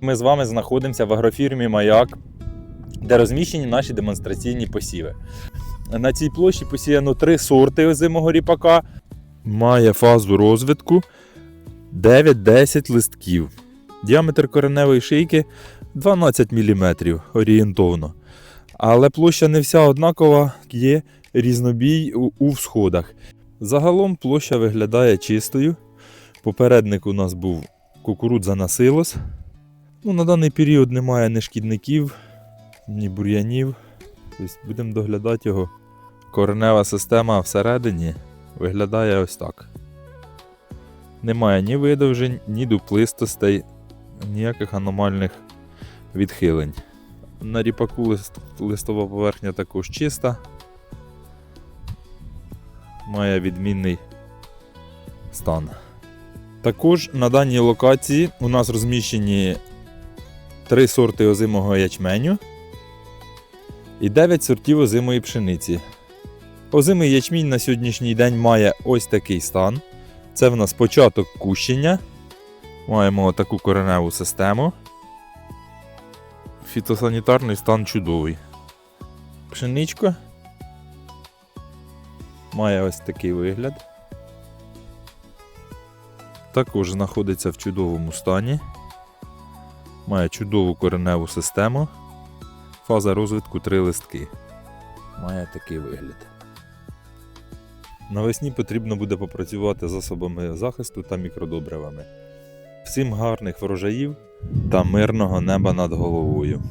Ми з вами знаходимося в агрофірмі Маяк, де розміщені наші демонстраційні посіви. На цій площі посіяно три сорти озимого ріпака. Має фазу розвитку 9-10 листків. Діаметр кореневої шийки 12 мм орієнтовно. Але площа не вся однакова, є різнобій у всходах. Загалом площа виглядає чистою. Попередник у нас був кукурудза на силос. Ну, на даний період немає ні шкідників, ні бур'янів. Тобто будемо доглядати його. Коренева система всередині виглядає ось так. Немає ні видовжень, ні дуплистостей, ніяких аномальних відхилень. На ріпаку лист, листова поверхня також чиста. Має відмінний стан. Також на даній локації у нас розміщені три сорти озимого ячменю і 9 сортів озимої пшениці. Озимий ячмінь на сьогоднішній день має ось такий стан. Це в нас початок кущення. Маємо таку кореневу систему. Фітосанітарний стан чудовий. Пшеничка має ось такий вигляд. Також знаходиться в чудовому стані. Має чудову кореневу систему. Фаза розвитку три листки. Має такий вигляд. Навесні потрібно буде попрацювати засобами захисту та мікродобривами. Всім гарних врожаїв та мирного неба над головою.